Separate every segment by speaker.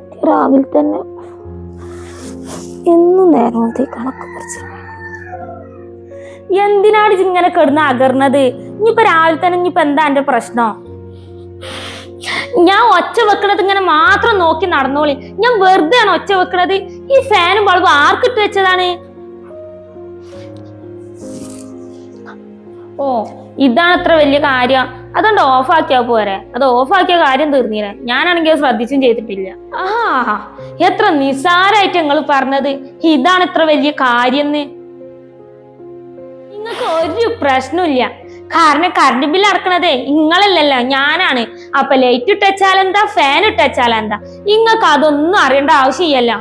Speaker 1: തുടത്തി രാവിലെ തന്നെ എന്നും നേരത്തെ കണക്ക്
Speaker 2: എന്തിനാണ് ഇങ്ങനെ കിടന്ന് അകർണത്? ഇനിയിപ്പൊ രാവിലെ തന്നെ ഇനിയിപ്പൊ എന്താ എന്റെ പ്രശ്നം? ഞാൻ ഒച്ച വെക്കണത് ഇങ്ങനെ മാത്രം നോക്കി നടന്നോളി. ഞാൻ വെറുതെ ആണ് ഒച്ച വെക്കണത്. ഈ ഫാനും ബൾബ് ആർക്കിട്ട് വെച്ചതാണ്? ഓ ഇതാണ് അത്ര വലിയ കാര്യം. അതുകൊണ്ട് ഓഫാക്കിയാ പോരെ. അത് ഓഫാക്കിയ കാര്യം തീർന്നീനെ. ഞാനാണെങ്കിൽ ശ്രദ്ധിച്ചും ചെയ്തിട്ടില്ല. ആ എത്ര നിസാരായിട്ട് നിങ്ങൾ പറഞ്ഞത്. ഇതാണ് ഇത്ര വലിയ കാര്യം നിങ്ങൾക്ക് ഒരു പ്രശ്നമില്ല കാരണം കറണ്ട് ബില്ല് അടക്കണതേ നിങ്ങളല്ലല്ലോ ഞാനാണ്. അപ്പൊ ലൈറ്റ് ഇട്ടച്ചാൽ എന്താ ഫാൻ ഇട്ടച്ചാൽ എന്താ നിങ്ങൾക്ക് അതൊന്നും അറിയേണ്ട ആവശ്യമില്ല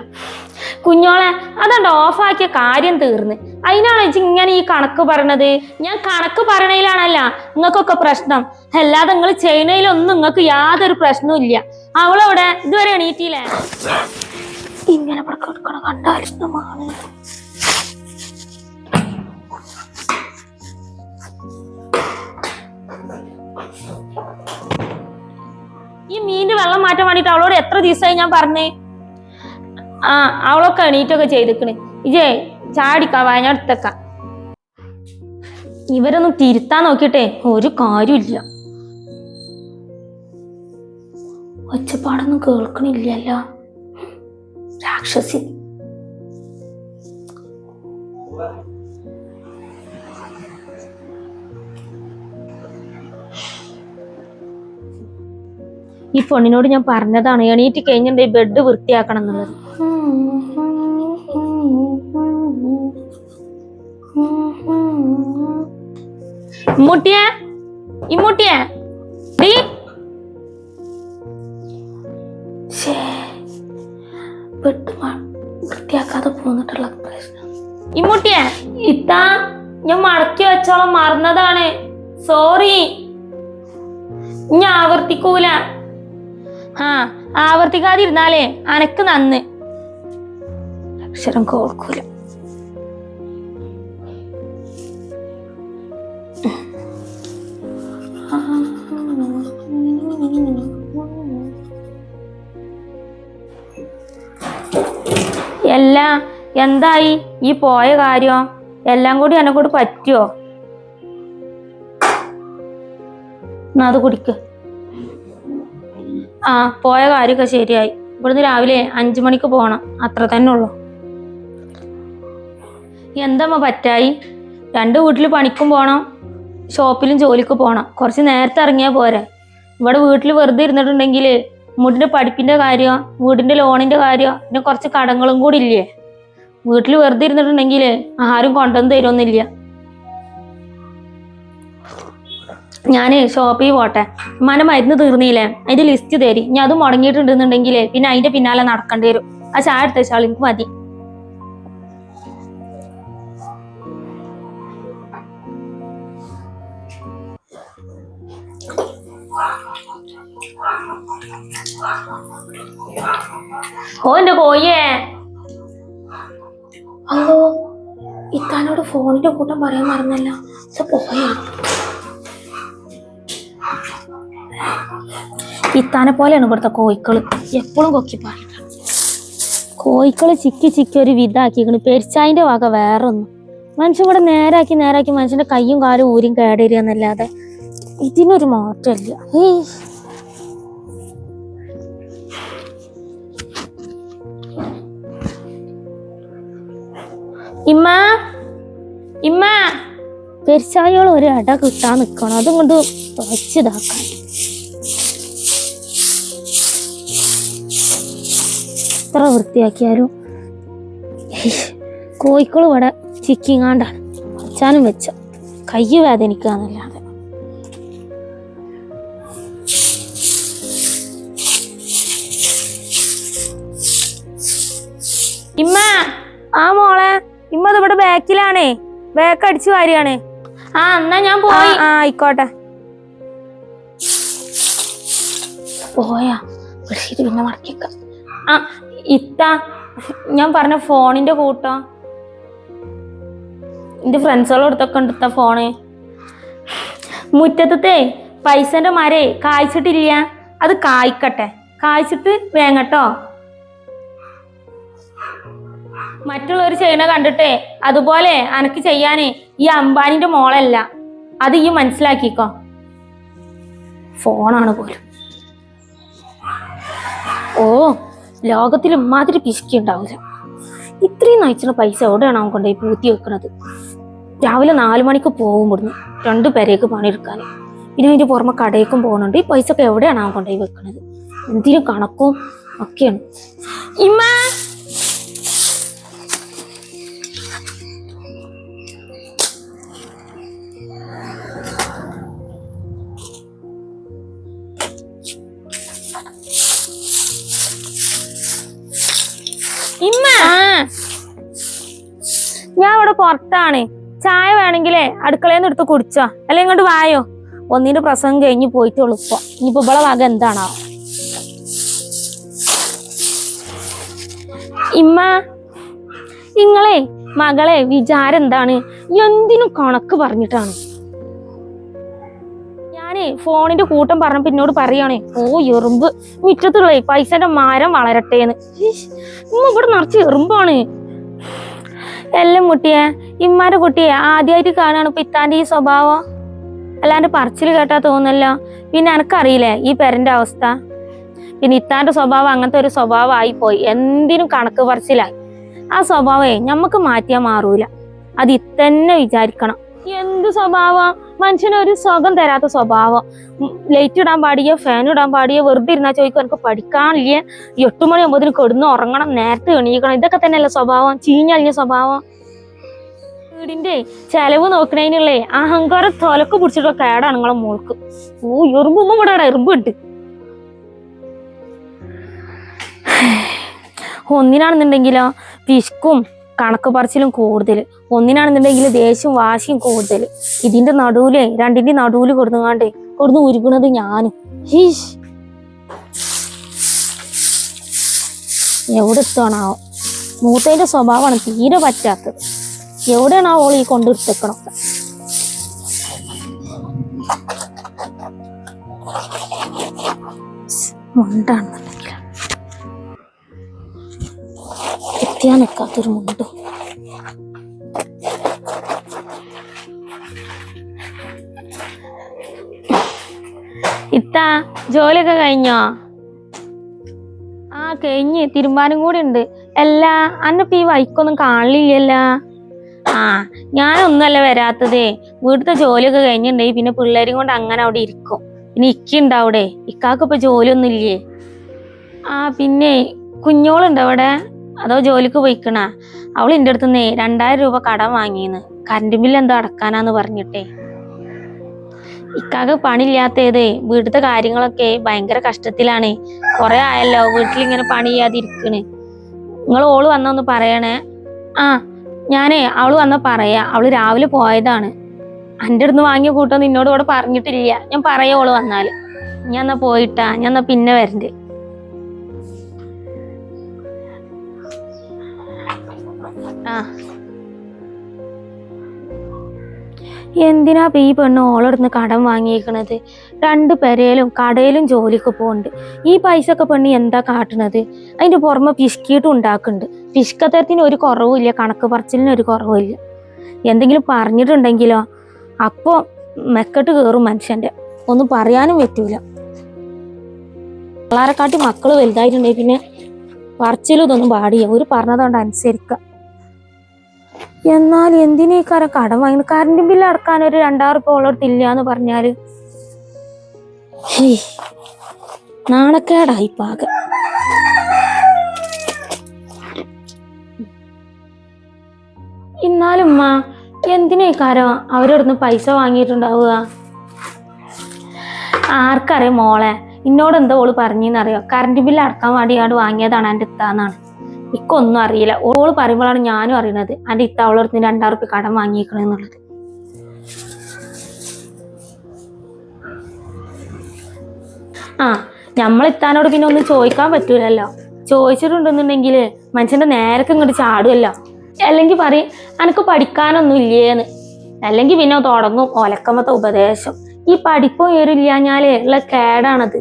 Speaker 2: കുഞ്ഞോളെ അതുകൊണ്ട് ഓഫാക്കിയ കാര്യം തീർന്ന്? അതിനാണ് വെച്ച് ഇങ്ങനെ ഈ കണക്ക് പറയണത്? ഞാൻ കണക്ക് പറയണയിലാണല്ല നിങ്ങൾക്കൊക്കെ പ്രശ്നം. അല്ലാതെ നിങ്ങൾ ചെയ്യണതിലൊന്നും നിങ്ങൾക്ക് യാതൊരു പ്രശ്നവും ഇല്ല. അവളവിടെ? ഇതുവരെ എണീറ്റില്ലേ?
Speaker 1: ഇങ്ങനെ കണ്ടാലിഷ്ടമാണ്
Speaker 2: ഈ മീനിന്റെ വെള്ളം മാറ്റാൻ വേണ്ടിട്ട് അവളോട് എത്ര ദിവസമായി ഞാൻ പറഞ്ഞേ? ആ അവളൊക്കെ എണീറ്റൊക്കെ ചെയ്തിക്കണ്. ഇജേ ചാടിക്ക വയനാടുത്തേക്ക ഇവരൊന്നും തിരുത്താൻ നോക്കിട്ടെ ഒരു കാര്യമില്ല.
Speaker 1: ഒച്ചപ്പാടൊന്നും കേൾക്കണില്ലല്ലോ. രാക്ഷസി.
Speaker 2: ഈ പെണ്ണിനോട് ഞാൻ പറഞ്ഞതാണ് എണീറ്റ് കഴിഞ്ഞിട്ട് ബെഡ് വൃത്തിയാക്കണം എന്നുള്ളത്. ഇമ്മൂട്ടിയെ ഇമ്മൂട്ടിയെ ഡീ.
Speaker 1: വൃത്തിയാക്കാതെ പോന്നിട്ടുള്ള പ്രശ്നം.
Speaker 2: ഇമ്മൂട്ടിയെ ഇത്താ ഞാൻ മടക്കി വെച്ചോളം മറന്നതാണ്. സോറി ഞാൻ ആവർത്തിക്കൂല. ആ ആവർത്തിക്കാതിരുന്നാലേ അനക്ക് നന്ന്.
Speaker 1: അക്ഷരം കോർക്കൂല.
Speaker 2: എല്ലാ എന്തായി? ഈ പോയ കാര്യം? എല്ലാം കൂടി എന്നെ കൂടി പറ്റുമോ എന്നാ അത് കുടിക്ക്. ആ പോയ കാര്യമൊക്കെ ശരിയായി. ഇവിടുന്ന് രാവിലെ അഞ്ചു മണിക്ക് പോകണം അത്ര തന്നെ ഉള്ളു. എന്തമ്മ പറ്റായി? രണ്ട് വീട്ടിൽ പണിക്കും പോകണം ഷോപ്പിലും ജോലിക്ക് പോകണം കുറച്ച് നേരത്തെ ഇറങ്ങിയാൽ പോരെ. ഇവിടെ വീട്ടിൽ വെറുതെ ഇരുന്നിട്ടുണ്ടെങ്കിൽ മുടിന്റെ പഠിപ്പിന്റെ കാര്യം വീടിന്റെ ലോണിന്റെ കാര്യം പിന്നെ കുറച്ച് കടങ്ങളും കൂടി ഇല്ലേ? വീട്ടിൽ വെറുതെ ഇരുന്നിട്ടുണ്ടെങ്കിൽ ആരും കൊണ്ടുവന്ന് തരുമൊന്നുമില്ല ഞാൻ ഷോപ്പിൽ പോട്ടെ. മന മരുന്ന് തീർന്നില്ലേ? അതിന്റെ ലിസ്റ്റ് തരി. ഞാൻ അത് മുടങ്ങിയിട്ടുണ്ടെന്നുണ്ടെങ്കിൽ പിന്നെ അതിന്റെ പിന്നാലെ നടക്കേണ്ടി വരും. ആ ചായ എടുത്തേച്ചാൾ എനിക്ക് മതി. ഓ എന്റെ കോയേ
Speaker 1: അല്ലോ ഇത്താനോട് ഫോണിന്റെ കൂട്ടം പറയാൻ മറന്നല്ലോ. പോയാ.
Speaker 2: ഇത്താനെ പോലെയാണ് ഇവിടുത്തെ കോഴിക്കൾ എപ്പോഴും കൊക്കി പാടില്ല കോഴിക്കൾ ചിക്കി ചിക്കി ഒരു വിധാക്കിക്കണ് പെരിച്ചായിന്റെ വക വേറെ ഒന്നും മനുഷ്യൻ ഇവിടെ നേരാക്കി നേരാക്കി മനുഷ്യന്റെ കൈയും കാലും ഊരും കേടരുക എന്നല്ലാതെ ഇതിനൊരു മാറ്റമില്ല. ഇമ്മ. ഇമ്മ. പെരിച്ചായോളം ഒരു ഇട കിട്ടാൻ നിക്കണം? അതും കൊണ്ട് തുറച്ചിതാക്കാൻ എത്ര വൃത്തിയാക്കിയാലും കോഴിക്കൾ ഇവിടെ ചിക്കിങ്ങാണ്ടാണ്. വെച്ചാലും വെച്ച കൈ വേദനിക്കാന്നല്ലാതെ. ഇമ്മ ആ മോളെ ഇമ്മ ഇവിടെ ബാക്കിലാണേ. ബാക്ക് അടിച്ചു വാരിയാണ്. ആ എന്നാ ഞാൻ പോയി. ആ ആയിക്കോട്ടെ.
Speaker 1: പോയാ ബെഡ്ഷീറ്റ് പിന്നെ മറക്കിക്ക
Speaker 2: ആ ഇത്ത ഞാൻ പറഞ്ഞ ഫോണിന്റെ കൂട്ടോ. എന്റെ ഫ്രണ്ട്സുകളോടത്തൊക്കെ ഉണ്ട് ഇത്ത ഫോണ്. മുറ്റത്തത്തെ പൈസന്റെ മരേ കായ്ച്ചിട്ടില്ല. അത് കായ്ക്കട്ടെ. കായ്ച്ചിട്ട് വേങ്ങട്ടോ. മറ്റുള്ളവർ ചെയ്യണ കണ്ടിട്ടേ അതുപോലെ അനക്ക് ചെയ്യാനേ ഈ അംബാനിന്റെ മോളല്ല. അത് ഈ മനസ്സിലാക്കിക്കോ. ഫോണാണ് പോലും. ഓ. ലോകത്തിൽ ഇമാതിരി പിശുക്കി ഉണ്ടാവില്ല. ഇത്രയും നയിച്ചുള്ള പൈസ എവിടെയാണ് അവൻ കൊണ്ടുപോയി പൂത്തി വെക്കുന്നത്? രാവിലെ നാലു മണിക്ക് പോകും ഇവിടുന്ന്. രണ്ടു പേരേക്ക് പണിയെടുക്കാൻ പിന്നെ അതിന്റെ പുറമെ കടയിലേക്കും പോകുന്നുണ്ട്. ഈ പൈസ ഒക്കെ എവിടെയാണ് അവൻ കൊണ്ടുപോയി വെക്കുന്നത്? എന്തിനും കണക്കും ഒക്കെയാണ്. ഇമ്മ! പുറത്താണ്. ചായ വേണമെങ്കിലേ അടുക്കളയിൽ നിന്ന് എടുത്ത് കുടിച്ചോ. അല്ലെ ഇങ്ങോട്ട് വായോ? ഒന്നിന്റെ പ്രസംഗം കഴിഞ്ഞ് പോയിട്ടുള്ളൂ ഇപ്പൊ. ഇനിയിപ്പോ ഇവിടെ വക എന്താണോ? ഇമ്മ നിങ്ങളെ മകളെ വിചാരം എന്താണ്? എന്തിനും കണക്ക് പറഞ്ഞിട്ടാണ്. ഞാനേ ഫോണിന്റെ കൂട്ടം പറഞ്ഞ പിന്നോട് പറയണേ ഓ എറുമ്പ്. മുറ്റത്തുള്ള പൈസന്റെ മരം വളരട്ടേന്ന്. ഇമ്മ ഇവിടെ നിറച്ച് എറുമ്പാണ്. എല്ലാം കുട്ടിയെ ഇമ്മാരെ കുട്ടിയെ ആദ്യമായിട്ട് കാണാണ് ഇപ്പൊ ഇത്താന്റെ ഈ സ്വഭാവം. അല്ലാണ്ട് പറച്ചിൽ കേട്ടാ തോന്നല്ലോ പിന്നെ എനക്കറിയില്ലേ ഈ പെരന്റെ അവസ്ഥ? പിന്നെ ഇത്താന്റെ സ്വഭാവം അങ്ങനത്തെ ഒരു സ്വഭാവമായി പോയി. എന്തിനും കണക്ക് പറച്ചിലായി. ആ സ്വഭാവേ നമുക്ക് മാറ്റിയാ മാറൂല. അത് ഇത്തന്നെ വിചാരിക്കണം. എന്ത് സ്വഭാവം? മനുഷ്യന് ഒരു സുഖം തരാത്ത സ്വഭാവം. ലൈറ്റ് ഇടാൻ പാടിയോ ഫാൻ ഇടാൻ പാടിയോ വെറുതെ ഇരുന്നാ ചോദിക്കും എനിക്ക് പഠിക്കാനില്ല? എട്ട് മണി ഒമ്പതിന് കെടുന്ന് ഉറങ്ങണം നേരത്തെ എണീക്കണം. ഇതൊക്കെ തന്നെയല്ലേ സ്വഭാവം? ചീഞ്ഞളിഞ്ഞ സ്വഭാവം. വീടിന്റെ ചെലവ് നോക്കണേനുള്ളേ അഹങ്കാരം തൊലക്ക് പിടിച്ചിട്ടുള്ള കേടാണ് നിങ്ങളെ മോൾക്ക്. ഓ എറുമ്പുമ്പോ ഇവിടെ എറുമ്പ് ഉണ്ട് ഒന്നിനാണെന്നുണ്ടെങ്കിലോ പിശുക്കും കണക്ക് പറച്ചിലും കൂടുതൽ. ഒന്നിനാണെന്നുണ്ടെങ്കിൽ ദേഷ്യം വാശിയും കൂടുതൽ. ഇതിന്റെ നടുവിലേ രണ്ടിന്റെ നടുവിൽ കൊടുങ്ങാണ്ട് കൊടുന്ന് ഉരുകണത് ഞാനും എവിടെ എത്തുകയാണാവോ മൂത്തേന്റെ സ്വഭാവമാണ് തീരെ പറ്റാത്തത്. എവിടെയാണ് ഓൾ ഈ കൊണ്ടെടുത്തേക്കണം മുണ്ടാണെന്നുണ്ടെങ്കിൽ എത്തിയാ നിൽക്കാത്തൊരു മുണ്ട് ഇത്താ ജോലിയൊക്കെ കഴിഞ്ഞോ? ആ കഴിഞ്ഞ്. തീരുമാനം കൂടി ഉണ്ട്. അല്ല അന്നപ്പ ഈ വൈക്കൊന്നും കാണില്ലല്ല. ആ ഞാനൊന്നുമല്ല വരാത്തതേ. വീട്ടിലത്തെ ജോലിയൊക്കെ കഴിഞ്ഞിട്ടുണ്ടെങ്കിൽ പിന്നെ പിള്ളേരും കൊണ്ട് അങ്ങനെ അവിടെ ഇരിക്കും. പിന്നെ ഇക്കുണ്ട് അവിടെ. ഇക്കാക്ക് ജോലിയൊന്നും ഇല്ലേ ആ പിന്നെ കുഞ്ഞോളുണ്ട് അവിടെ? അതോ ജോലിക്ക് പോയിക്കണ? അവൾ എന്റെ അടുത്ത് നിന്നേ രണ്ടായിരം രൂപ കടം വാങ്ങിന്ന്. കറണ്ട് ബില്ല് എന്തോ അടക്കാനാന്ന് പറഞ്ഞിട്ടേ. ഇക്കാക്ക് പണിയില്ലാത്തതേ വീട്ടിലത്തെ കാര്യങ്ങളൊക്കെ ഭയങ്കര കഷ്ടത്തിലാണ്. കുറെ ആയല്ലോ വീട്ടിൽ ഇങ്ങനെ പണി ചെയ്യാതെ ഇരിക്കണ് നിങ്ങൾ ഓൾ വന്നൊന്ന് പറയണേ. ആ ഞാനേ അവൾ വന്ന പറയാ. അവൾ രാവിലെ പോയതാണ്. എന്റെ അടുത്ത് വാങ്ങിയ കൂട്ടം നിന്നോട് ഇവിടെ പറഞ്ഞിട്ടില്ല. ഞാൻ പറയാ ഓൾ വന്നാൽ. ഞാൻ എന്നാ പോയിട്ടാ? ഞാൻ എന്നാ പിന്നെ വരണ്ട്. എന്തിനാ ഈ പെണ്ണ് ഓളടുന്ന് കടം വാങ്ങിയേക്കണത്? രണ്ടു പെരയിലും കടയിലും ജോലിക്ക് പോകുന്നുണ്ട് ഈ പൈസ ഒക്കെ പെണ്ണ് എന്താ കാട്ടണത്? അതിന്റെ പുറമെ പിശുക്കിയിട്ടും ഉണ്ടാക്കുന്നുണ്ട് പിശുക്കത്തരത്തിന് ഒരു കുറവുമില്ല കണക്ക് പറച്ചിലിന് ഒരു കുറവുമില്ല എന്തെങ്കിലും പറഞ്ഞിട്ടുണ്ടെങ്കിലോ? അപ്പോ മെക്കട്ട് കേറും മനുഷ്യന്റെ. ഒന്നും പറയാനും പറ്റൂല. പിള്ളേരെക്കാട്ടി മക്കൾ വലുതായിട്ടുണ്ടെങ്കിൽ പിന്നെ പറച്ചിലും ഇതൊന്നും പാടിയ ഒരു പറഞ്ഞതുകൊണ്ട് അനുസരിക്ക. എന്നാൽ എന്തിനേക്കാര കടം വാങ്ങി? കറണ്ട് ബില്ല് അടക്കാൻ ഒരു രണ്ടായിരം റുപ്യ ഉള്ളടത്ത് ഇല്ല എന്ന് പറഞ്ഞാൽ നാണക്കേടായി പാക. എന്നാലും ഉമ്മ എന്തിനേക്കാരോ അവരോടൊന്ന് പൈസ വാങ്ങിയിട്ടുണ്ടാവുക? ആർക്കറിയാം മോളെ എന്നോട് എന്താ ഓൾ പറഞ്ഞെന്നറിയോ? കറണ്ട് ബില്ല് അടക്കാൻ വേണ്ടി അവിടെ വാങ്ങിയതാണ് എന്റെ ഇത്താന്നാണ് ഇക്കൊന്നും അറിയില്ല. ഓൾ പറയുമ്പോഴാണ് ഞാനും അറിയണത് എന്റെ ഇത്ത അവളടുത്ത് രണ്ടായിരം റുപ്യ കടം വാങ്ങിയേക്കണെന്നുള്ളത് ആ നമ്മൾ ഇത്താനോട് പിന്നെ ഒന്നും ചോദിക്കാൻ പറ്റൂലല്ലോ. ചോദിച്ചിട്ടുണ്ടെന്നുണ്ടെങ്കിൽ മനുഷ്യന്റെ നേരൊക്കെ ഇങ്ങോട്ട് ചാടുമല്ലോ അല്ലെങ്കിൽ പറയും എനിക്ക് പഠിക്കാനൊന്നും ഇല്ലേന്ന്. അല്ലെങ്കിൽ പിന്നെ തുടങ്ങും ഒലക്കമത്തെ ഉപദേശം. ഈ പഠിപ്പും ഏറില്ലാഞ്ഞാലേ ഉള്ള കേടാണത്.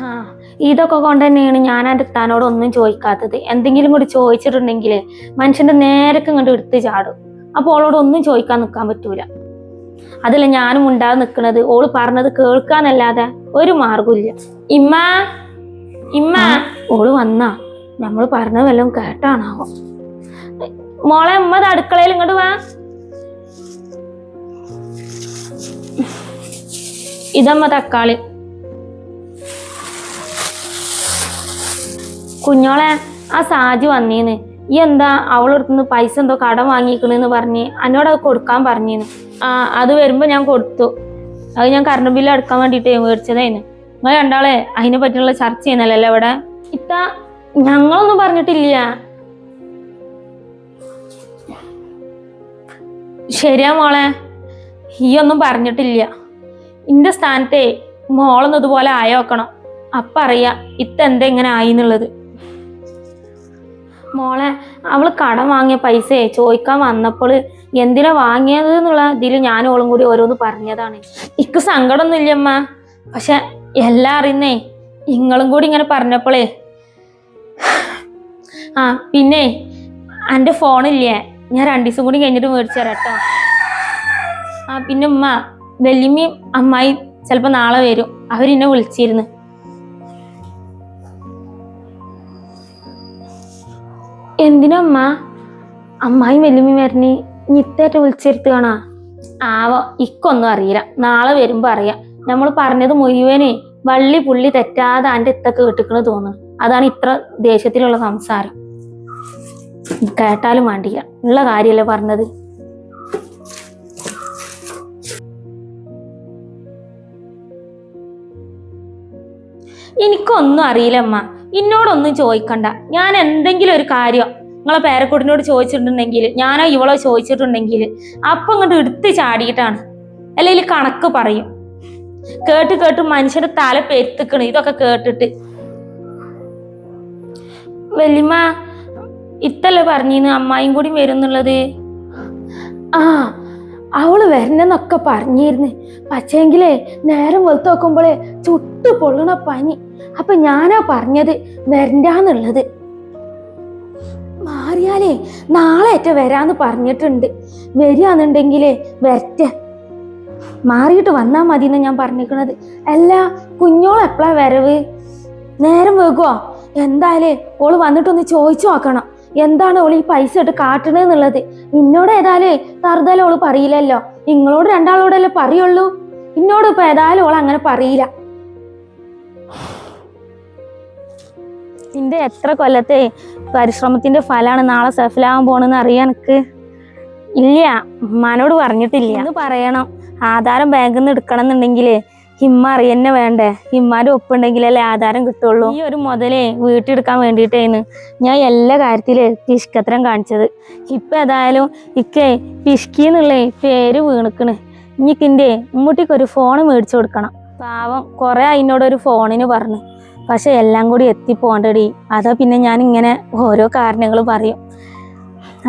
Speaker 2: ആ. ഇതൊക്കെ കൊണ്ട് തന്നെയാണ് ഞാൻ എന്റെ താനോട് ഒന്നും ചോദിക്കാത്തത്. എന്തെങ്കിലും കൂടി ചോദിച്ചിട്ടുണ്ടെങ്കിൽ മനുഷ്യന്റെ നേരൊക്കെ ഇങ്ങോട്ട് എടുത്ത് ചാടും. അപ്പോൾ ഓളോട് ഒന്നും ചോദിക്കാൻ നിൽക്കാൻ പറ്റൂല. അതല്ല ഞാനും ഉണ്ടാതെ നിൽക്കുന്നത് ഓൾ പറഞ്ഞത് കേൾക്കാന്നല്ലാതെ ഒരു മാർഗമില്ല ഇമ്മ ഇമ്മ ഓൾ വന്നാ. നമ്മൾ പറഞ്ഞ വല്ലതും കേട്ടാണാവോ? മോളെ ഉമ്മ അടുക്കളയിൽ ഇങ്ങോട്ട് വാ. ഇതമ്മ തക്കാളി. കുഞ്ഞോളെ ആ സാജി വന്നീന്ന് ഈ എന്താ അവളെടുത്തുനിന്ന് പൈസ എന്തോ കടം വാങ്ങിക്കണെന്ന് പറഞ്ഞ് എന്നോട് അത് കൊടുക്കാൻ പറഞ്ഞിന്ന് ആ അത് വരുമ്പോൾ ഞാൻ കൊടുത്തു. അത് ഞാൻ കറണ്ട് ബില്ല് അടക്കാൻ വേണ്ടിയിട്ട് മേടിച്ചതായിരുന്നു നിങ്ങൾ രണ്ടാളെ അതിനെ പറ്റിയുള്ള ചർച്ച ചെയ്യുന്നല്ലോ ഇവിടെ ഇത്ത ഞങ്ങളൊന്നും പറഞ്ഞിട്ടില്ല. ശരിയാ മോളെ ഈ ഒന്നും പറഞ്ഞിട്ടില്ല. ഇന്റെ സ്ഥാനത്തെ മോളൊന്നും ഇതുപോലെ ആയോക്കണം. അപ്പൊ ഇത്ത എന്താ ഇങ്ങനെ ആയി എന്നുള്ളത് മോളെ അവൾ കടം വാങ്ങിയ പൈസ ചോദിക്കാൻ വന്നപ്പോൾ എന്തിനാ വാങ്ങിയത് എന്നുള്ള ഇതിൽ ഞാൻ ഓളും കൂടി ഓരോന്ന് പറഞ്ഞതാണ്. ഇക്ക് സങ്കടമൊന്നും ഇല്ലമ്മ പക്ഷെ എല്ലാം അറിയുന്നേ നിങ്ങളും കൂടി ഇങ്ങനെ പറഞ്ഞപ്പോളേ. ആ പിന്നെ എന്റെ ഫോണില്ലേ? ഞാൻ രണ്ടു ദിവസം കൂടി കഴിഞ്ഞിട്ട് മേടിച്ചു തരാം കേട്ടോ. ആ പിന്നെ ഉമ്മ വല്യമ്മയും അമ്മായി ചിലപ്പോൾ നാളെ വരും. അവരെന്നെ വിളിച്ചിരുന്നു. എന്തിനമ്മ? അമ്മായി വല്യമ്മ വരണി നിത്തേറ്റ വിളിച്ചെടുത്ത് കാണാ. ആവോ ഇക്കൊന്നും അറിയില്ല. നാളെ വരുമ്പോ അറിയാം. നമ്മൾ പറഞ്ഞത് മുഴുവനെ വള്ളി പുള്ളി തെറ്റാതെ അന്റെ ഇത്തൊക്കെ കേട്ടിക്കണ് തോന്നുന്നു. അതാണ് ഇത്ര ദേഷ്യത്തിലുള്ള സംസാരം. കേട്ടാലും വേണ്ടില്ല ഉള്ള കാര്യല്ലേ പറഞ്ഞത്? എനിക്കൊന്നും അറിയില്ലമ്മ. എന്നോടൊന്നും ചോദിക്കണ്ട. ഞാൻ എന്തെങ്കിലും ഒരു കാര്യം നിങ്ങളെ പേരക്കുട്ടിനോട് ചോദിച്ചിട്ടുണ്ടെങ്കിൽ ഞാനോ ഇവളോ ചോദിച്ചിട്ടുണ്ടെങ്കിൽ അപ്പം ഇങ്ങോട്ട് എടുത്ത് ചാടിയിട്ടാണ്. അല്ലെങ്കിൽ കണക്ക് പറയും. കേട്ട് കേട്ട് മനുഷ്യന്റെ തല പെരുത്തിക്കണ്. ഇതൊക്കെ കേട്ടിട്ട്. വല്യമ്മ ഇത്തല്ലേ പറഞ്ഞിന്ന് അമ്മായും കൂടി വരുന്നുള്ളത്? ആ അവൾ വരണെന്നൊക്കെ പറഞ്ഞിരുന്നു. പക്ഷേങ്കിലേ നേരം വെളുത്ത് നോക്കുമ്പോളേ ചുട്ടു പൊള്ളണ പനി. അപ്പൊ ഞാനാ പറഞ്ഞത് വരണ്ടാന്നുള്ളത്. മാറിയാലേ നാളെ ഏറ്റ വരാന്ന് പറഞ്ഞിട്ടുണ്ട്. വരികയാണെന്നുണ്ടെങ്കിലേ വരറ്റ മാറിയിട്ട് വന്നാ മതി എന്ന് ഞാൻ പറഞ്ഞിരിക്കണത്. അല്ല കുഞ്ഞോൾ എപ്പോഴാ വരവ്? നേരം വെക്കുവോ എന്തായാലേ ഓൾ വന്നിട്ടൊന്ന് ചോദിച്ചു നോക്കണം. എന്താണ് ഓൾ ഈ പൈസ ഇട്ട് കാട്ടണെന്നുള്ളത്? എന്നോട് ഏതായാലേ തറുതാലും ഓൾ പറയില്ലല്ലോ. നിങ്ങളോട് രണ്ടാളോടല്ലേ പറയുള്ളൂ? എന്നോട് ഇപ്പൊ ഏതായാലും ഓൾ അങ്ങനെ പറയില്ല. നിന്റെ എത്ര കൊല്ലത്തെ പരിശ്രമത്തിന്റെ ഫലമാണ് നാളെ സഫലാവാൻ പോണെന്ന് അറിയാൻ എനിക്ക് ഇല്ല മനോട് പറഞ്ഞിട്ടില്ല. എന്ന് പറയണം. ആധാരം ബാങ്കിൽ നിന്ന് എടുക്കണം എന്നുണ്ടെങ്കിൽ ഹിമ്മ അറിയന്നെ വേണ്ടേ? ഹിമ്മാന്റെ ഒപ്പുണ്ടെങ്കിലല്ലേ ആധാരം കിട്ടുള്ളൂ. ഈ ഒരു മുതലേ വീട്ടിലെടുക്കാൻ വേണ്ടിയിട്ടേന്ന് ഞാൻ എല്ലാ കാര്യത്തിൽ പിഷ്കത്രം കാണിച്ചത്. ഇപ്പൊ ഏതായാലും ഇക്കേ പിഷ്കി എന്നുള്ളേ പേര് വീണുക്കണ്. ഇനിക്കിന്റെ ഉമ്മൂട്ടിക്ക് ഒരു ഫോൺ മേടിച്ചു കൊടുക്കണം. പാവം കുറേ അതിനോടൊരു ഫോണിന് പറഞ്ഞു. പക്ഷെ എല്ലാം കൂടി എത്തിപ്പോണ്ടടി. അതാ പിന്നെ ഞാൻ ഇങ്ങനെ ഓരോ കാരണങ്ങൾ പറയും.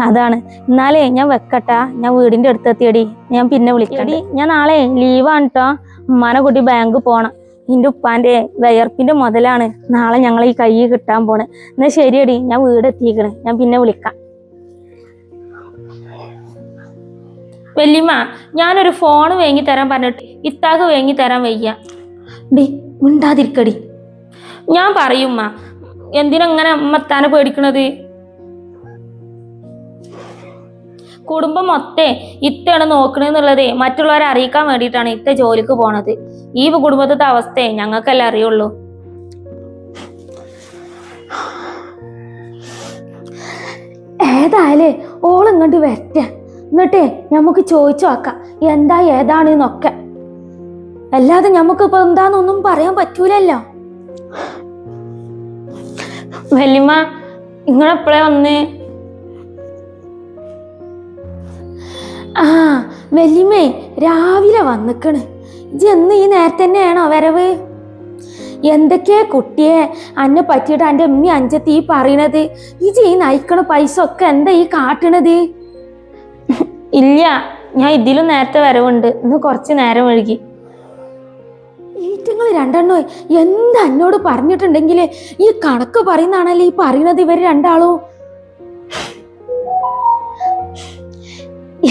Speaker 2: അതാണ്. എന്നാലേ ഞാൻ വെക്കട്ടാ. ഞാൻ വീടിന്റെ അടുത്ത് എത്തിയടി ഞാൻ പിന്നെ വിളിക്കടി ഞാൻ നാളെ ലീവാണ് കേട്ടോ ഉമ്മാനെ കൂട്ടി ബാങ്ക് പോണം. എന്റെ ഉപ്പാന്റെ വയർപ്പിന്റെ മുതലാണ് നാളെ ഞങ്ങൾ ഈ കൈ കിട്ടാൻ പോണ്. എന്നാ ശരിയടി. ഞാൻ വീട് എത്തിക്കണ് ഞാൻ പിന്നെ വിളിക്കാം. വല്യമ്മ ഞാനൊരു ഫോൺ വേങ്ങി തരാൻ പറഞ്ഞിട്ട് ഇത്താക്ക് വേങ്ങി തരാൻ വയ്യ. ഡി മിണ്ടാതിരിക്കടി. ഞാൻ പറയും പറയുമ്മ എന്തിനങ്ങനെ അമ്മത്താനെ പേടിക്കണത്? കുടുംബം മൊത്തേ ഇത്തയാണ് നോക്കണെന്നുള്ളത് മറ്റുള്ളവരെ അറിയിക്കാൻ വേണ്ടിയിട്ടാണ് ഇത്ത ജോലിക്ക് പോണത്. ഈ കുടുംബത്തെ അവസ്ഥയെ ഞങ്ങൾക്കല്ലേ അറിയുള്ളൂ. ഏതായാലേ ഓളിങ്ങോട്ട് വരട്ടെ. എന്നിട്ടേ നമുക്ക് ചോദിച്ചു നോക്കാം എന്താ ഏതാണ് എന്നൊക്കെ അല്ലാതെ നമുക്ക് ഇപ്പൊ എന്താന്നൊന്നും പറയാൻ പറ്റൂലല്ലോ. വല്യമ്മ നിങ്ങളെപ്പോഴേ വന്നേ? ആ വല്യമ്മേ രാവിലെ വന്നിക്കണ്. ഇജ് എന്ന് ഈ നേരത്തെ തന്നെയാണോ വരവ്? എന്തൊക്കെയാ കുട്ടിയെ അന്നെ പറ്റിയിട്ട് എന്റെ ഉമ്മി അഞ്ചത്തി ഈ പറയണത്? ഇജ് ഈ നയിക്കണ പൈസ ഒക്കെ എന്താ ഈ കാട്ടണത്? ഇല്ല ഞാൻ ഇതിലും നേരത്തെ വരവുണ്ട്. ഇന്ന് കുറച്ച് നേരം വഴുകി ഈറ്റങ്ങൾ രണ്ടെണ്ണോ? എന്താ എന്നോട് പറഞ്ഞിട്ടുണ്ടെങ്കിൽ ഈ കണക്ക് പറയുന്നതാണല്ലേ ഈ പറയണത് ഇവർ രണ്ടാളോ?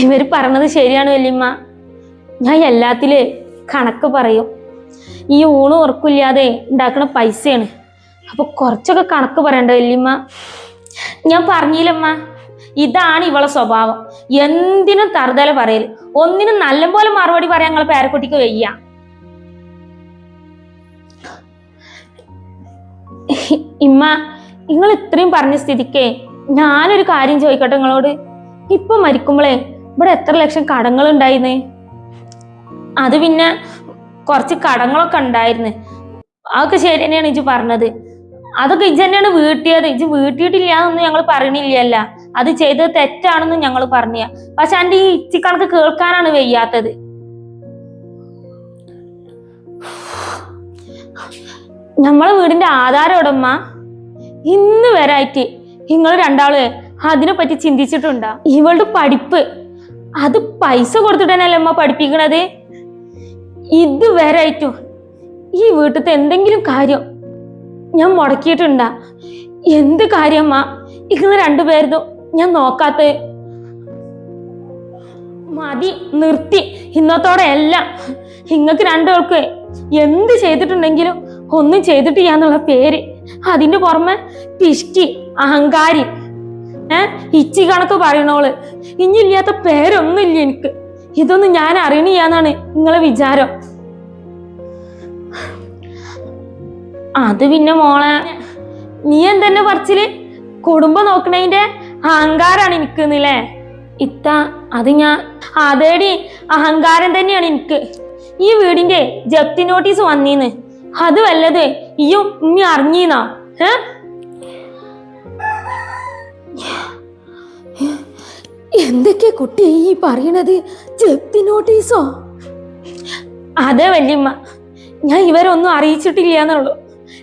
Speaker 2: ഇവർ പറഞ്ഞത് ശരിയാണ് വല്യമ്മ ഞാൻ എല്ലാത്തിലേ കണക്ക് പറയും. ഈ ഊണ് ഉറക്കില്ലാതെ ഉണ്ടാക്കുന്ന പൈസയാണ്. അപ്പൊ കുറച്ചൊക്കെ കണക്ക് പറയണ്ട വല്യമ്മ ഞാൻ പറഞ്ഞില്ലമ്മ. ഇതാണ് ഇവളെ സ്വഭാവം. എന്തിനും തറുതല പറയൽ ഒന്നിനും നല്ലപോലെ മറുപടി പറയാൻ ഞങ്ങളെ പേരക്കുട്ടിക്ക് വയ്യ. ഇമ്മ നിങ്ങൾ ഇത്രയും പറഞ്ഞ സ്ഥിതിക്ക് ഞാനൊരു കാര്യം ചോദിക്കട്ടെ നിങ്ങളോട്? ഇപ്പൊ മരിക്കുമ്പോളേ ഇവിടെ എത്ര ലക്ഷം കടങ്ങൾ ഉണ്ടായിരുന്നേ അത് പിന്നെ കുറച്ച് കടങ്ങളൊക്കെ ഉണ്ടായിരുന്നു. അതൊക്കെ ശരി തന്നെയാണ് ഇജ് പറഞ്ഞത്. അതൊക്കെ ഇജ് തന്നെയാണ് വീട്ടിയത്. ഇജ് വീട്ടിയിട്ടില്ല എന്നൊന്നും ഞങ്ങൾ പറയണില്ലല്ല. അത് ചെയ്തത് തെറ്റാണെന്നും ഞങ്ങൾ പറഞ്ഞ പക്ഷെ എന്റെ ഈ ഇച്ചിക്കണക്ക് കേൾക്കാനാണ് വയ്യാത്തത്. നമ്മളെ വീടിന്റെ ആധാരം ഉടമ ഇന്ന് വരായിട്ട് നിങ്ങൾ രണ്ടാൾ അതിനെ പറ്റി ചിന്തിച്ചിട്ടുണ്ടോ? ഇവളുടെ പഠിപ്പ്. അത് പൈസ കൊടുത്തിട്ടല്ലേ അമ്മ പഠിപ്പിക്കണത്? ഇതുവരായിട്ടും ഈ വീട്ടിലത്തെ എന്തെങ്കിലും കാര്യം ഞാൻ മുടക്കിയിട്ടുണ്ട? എന്ത് കാര്യമ്മ ഇങ്ങനെ രണ്ടുപേരതും ഞാൻ നോക്കാത്ത മതി നിർത്തി. ഇന്നത്തോടെ എല്ലാം. നിങ്ങൾക്ക് രണ്ടുപേർക്ക് എന്ത് ചെയ്തിട്ടുണ്ടെങ്കിലും ഒന്നും ചെയ്തിട്ടില്ല എന്നുള്ള പേര്. അതിന്റെ പുറമെ പിഷ്ടി അഹങ്കാരി ഏ ഇച്ചി കണക്ക് പറയണോൾ ഇനിയില്ലാത്ത പേരൊന്നുമില്ല എനിക്ക്. ഇതൊന്നും ഞാൻ അറിയണില്ലാന്നാണ് നിങ്ങളെ വിചാരം. അത് പിന്നെ മോളെ നീ എന്തെന്നെ പറച്ചിൽ? കുടുംബം നോക്കണതിന്റെ അഹങ്കാരാണ് എനിക്കുന്നില്ലേ ഇത്ത അത് ഞാൻ അതേടി അഹങ്കാരം തന്നെയാണ് എനിക്ക്. ഈ വീടിന്റെ ജപ്തി നോട്ടീസ് വന്നീന്ന്. അത് വല്ലതേ? അയ്യോ ഇനി അറിഞ്ഞീന്നാ. ഏ?
Speaker 1: എന്തൊക്കെയാ കുട്ടി ഈ പറയണത്? ജപ്തി നോട്ടീസോ?
Speaker 2: അതെ വല്യമ്മ. ഞാൻ ഇവരൊന്നും അറിയിച്ചിട്ടില്ല എന്നുള്ളൂ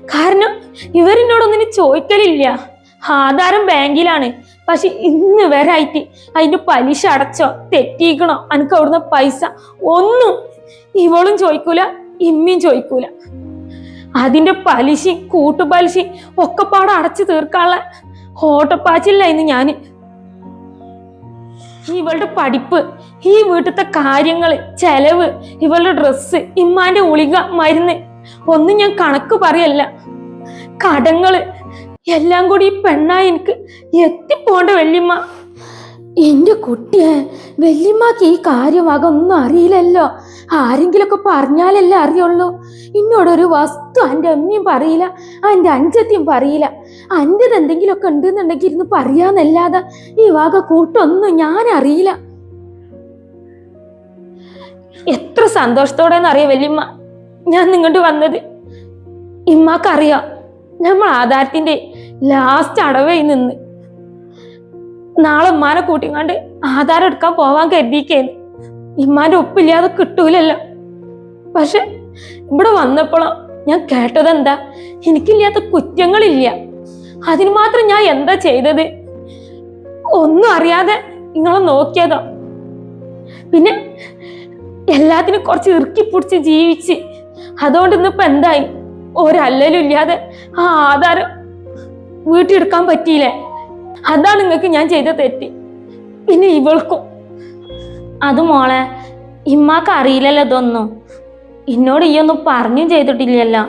Speaker 2: കാരണം ഇവരെന്നോടൊന്നിനും ചോദിക്കലില്ല. ആധാരം ബാങ്കിലാണ്. പക്ഷെ ഇന്ന് വരായിട്ട് അതിന്റെ പലിശ അടച്ചോ തെറ്റിക്കണോ എനിക്ക് അവിടുന്ന് പൈസ ഒന്നും ഇവളും ചോദിക്കൂല ഇമ്മിയും ചോദിക്കൂല. അതിന്റെ പലിശയും ഒക്കെ പാടെ അടച്ചു തീർക്കാനുള്ള ഓട്ടപ്പാച്ചില്ലായിരുന്നു ഞാൻ. ഇവളുടെ പഠിപ്പ് ഈ വീട്ടിലത്തെ കാര്യങ്ങൾ ചെലവ് ഇവളുടെ ഡ്രസ്സ് ഇമ്മാന്റെ ഉളിക മരുന്ന് ഒന്നും ഞാൻ കണക്ക് പറയല്ല. കടങ്ങൾ എല്ലാം കൂടി ഈ പെണ്ണായി എനിക്ക് എത്തിപ്പോണ്ട വല്യമ്മ.
Speaker 1: എന്റെ കുട്ടിയെ വല്യമ്മക്ക് ഈ കാര്യമാകെ ഒന്നും അറിയില്ലല്ലോ. ആരെങ്കിലൊക്കെ പറഞ്ഞാലല്ലേ അറിയുള്ളൂ. എന്നോടൊരു വസ്തു എന്റെ അമ്മയും പറയില്ല എന്റെ അഞ്ചത്തിയും പറയില്ല. അന്റെത് എന്തെങ്കിലുമൊക്കെ ഉണ്ടെന്നുണ്ടെങ്കിൽ ഇരുന്ന് പറയാന്നല്ലാതെ ഈ വക കൂട്ടൊന്നും ഞാൻ അറിയില്ല.
Speaker 2: എത്ര സന്തോഷത്തോടെ അറിയാം വല്യമ്മ? ഞാൻ നിങ്ങോട്ട് വന്നത്. ഇമ്മാക്കറിയാം നമ്മൾ ആധാരത്തിന്റെ ലാസ്റ്റ് അടവേ നിന്ന് നാളെ ഉമ്മാനെ കൂട്ടിങ്ങാണ്ട് ആധാരം എടുക്കാൻ പോവാൻ കരുതിക്കേന്ന് ഇമ്മാന്റെ ഒപ്പില്ലാതെ കിട്ടൂലല്ലോ. പക്ഷെ ഇവിടെ വന്നപ്പോഴോ ഞാൻ കേട്ടത് എന്താ എനിക്കില്ലാത്ത കുറ്റങ്ങളില്ല. അതിന് മാത്രം ഞാൻ എന്താ ചെയ്തത്? ഒന്നും അറിയാതെ നിങ്ങളെ നോക്കിയതോ. പിന്നെ എല്ലാത്തിനും കുറച്ച് ഇറുക്കി പിടിച്ച് ജീവിച്ച് അതുകൊണ്ട് ഇന്നിപ്പോ എന്തായി? ഒരല്ലലും ഇല്ലാതെ ആ ആധാരം വീട്ടിലെടുക്കാൻ പറ്റിയില്ലേ? അതാണ് നിങ്ങൾക്ക് ഞാൻ ചെയ്ത തെറ്റി. പിന്നെ ഇവൾക്കും. അത് മോളെ ഇമ്മാക്ക് അറിയില്ലല്ലോ ഇതൊന്നും. എന്നോട് ഈ ഒന്നും പറഞ്ഞും ചെയ്തിട്ടില്ലല്ലോ.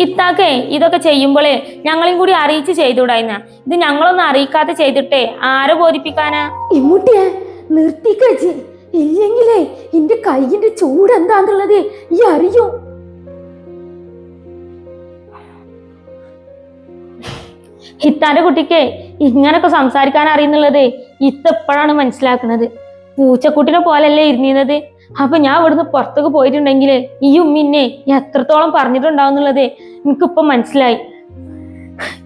Speaker 2: ഇത്താക്കേ ഇതൊക്കെ ചെയ്യുമ്പോഴേ ഞങ്ങളെയും കൂടി അറിയിച്ച് ചെയ്തുകൂടായിരുന്ന ഇത് ഞങ്ങളൊന്നും അറിയിക്കാതെ ചെയ്തിട്ടേ ആരെ ബോധിപ്പിക്കാനാ?
Speaker 1: ഇമ്മൂട്ടിയെ നിർത്തിക്കച്ചി ഇല്ലെങ്കിലേ എന്റെ കൈയിന്റെ ചൂട് എന്താന്നുള്ളത് ഈ അറിയോ.
Speaker 2: ഇത്താന്റെ കുട്ടിക്ക് ഇങ്ങനൊക്കെ സംസാരിക്കാൻ അറിയുന്നുള്ളത് ഇത്ത എപ്പോഴാണ് മനസ്സിലാക്കുന്നത്? പൂച്ചക്കുട്ടിനെ പോലല്ലേ ഇരുന്നിരുന്നത്? അപ്പൊ ഞാൻ ഇവിടുന്ന് പുറത്തേക്ക് പോയിട്ടുണ്ടെങ്കിൽ ഈ ഉമ്മിന്നെ എത്രത്തോളം പറഞ്ഞിട്ടുണ്ടാവുന്നുള്ളത് എനിക്കിപ്പൊ മനസ്സിലായി.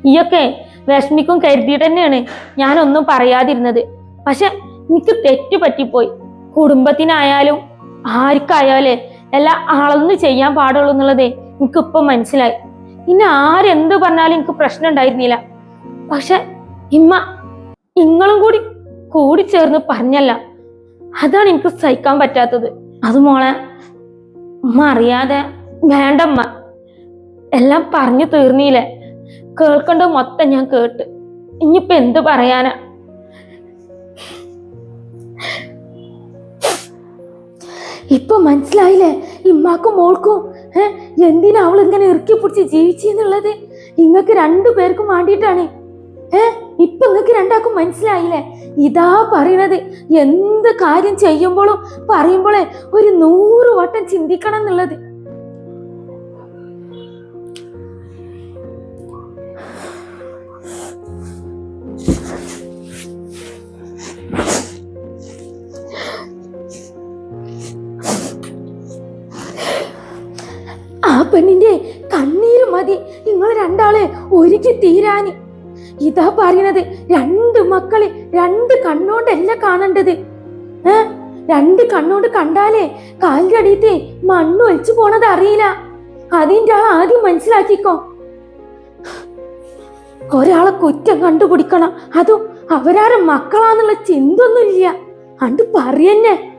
Speaker 2: ഈയൊക്കെ വിഷമിക്കും കരുതിയിട്ട് തന്നെയാണ് ഞാനൊന്നും പറയാതിരുന്നത്. പക്ഷെ എനിക്ക് തെറ്റ് പറ്റിപ്പോയി. കുടുംബത്തിനായാലും ആർക്കായാലേ എല്ലാം ആളൊന്നും ചെയ്യാൻ പാടുള്ളൂ എന്നുള്ളത് എനിക്കിപ്പം മനസ്സിലായി. ഇനി ആരെന്ത് പറഞ്ഞാലും എനിക്ക് പ്രശ്നം ഉണ്ടായിരുന്നില്ല. പക്ഷെ ഇമ്മ നിങ്ങളും കൂടി കൂടി ചേർന്ന് പറഞ്ഞല്ല. അതാണ് എനിക്ക് സഹിക്കാൻ പറ്റാത്തത്. അത് മോളെ ഉമ്മ അറിയാതെ വേണ്ടമ്മ എല്ലാം പറഞ്ഞു തീർന്നില്ലേ? കേൾക്കണ്ട മൊത്തം ഞാൻ കേട്ട്. ഇനിയിപ്പൊ എന്ത് പറയാനാ?
Speaker 1: ഇപ്പൊ മനസ്സിലായില്ലേ? ഇമ്മാക്കും മോൾക്കും ഏഹ് എന്തിനാ അവൾ ഇങ്ങനെ ഇറുക്കി പിടിച്ച് ജീവിച്ചെന്നുള്ളത്? നിങ്ങൾക്ക് രണ്ടു പേർക്കും വേണ്ടിയിട്ടാണ് ഏ? ഇപ്പൊ നിങ്ങക്ക് രണ്ടാക്കും മനസ്സിലായില്ലേ? ഇതാ പറയണത്. എന്ത് കാര്യം ചെയ്യുമ്പോഴും പറയുമ്പോഴേ ഒരു നൂറ് വട്ടം ചിന്തിക്കണം എന്നുള്ളത്. ആ പെണ്ണിന്റെ കണ്ണീര് മതി. നിങ്ങൾ രണ്ടാളെ ഒരുക്കി തീരാന്. ഇതാ പറയണത് രണ്ട് മക്കളെ രണ്ട് കണ്ണോണ്ടല്ല കാണേണ്ടത്. ഏ? രണ്ട് കണ്ണോണ്ട് കണ്ടാലേ കാലിന്റെ അടിയത്തെ മണ്ണ് ഒലിച്ചു പോണത് അറിയില്ല. അതിന്റെ ആ ആദ്യം മനസ്സിലാക്കിക്കോ. ഒരാളെ കുറ്റം കണ്ടുപിടിക്കണം. അതും അവരാരെ മക്കളാന്നുള്ള ചിന്തൊന്നുമില്ല. അണ്ട് പറയന്നെ.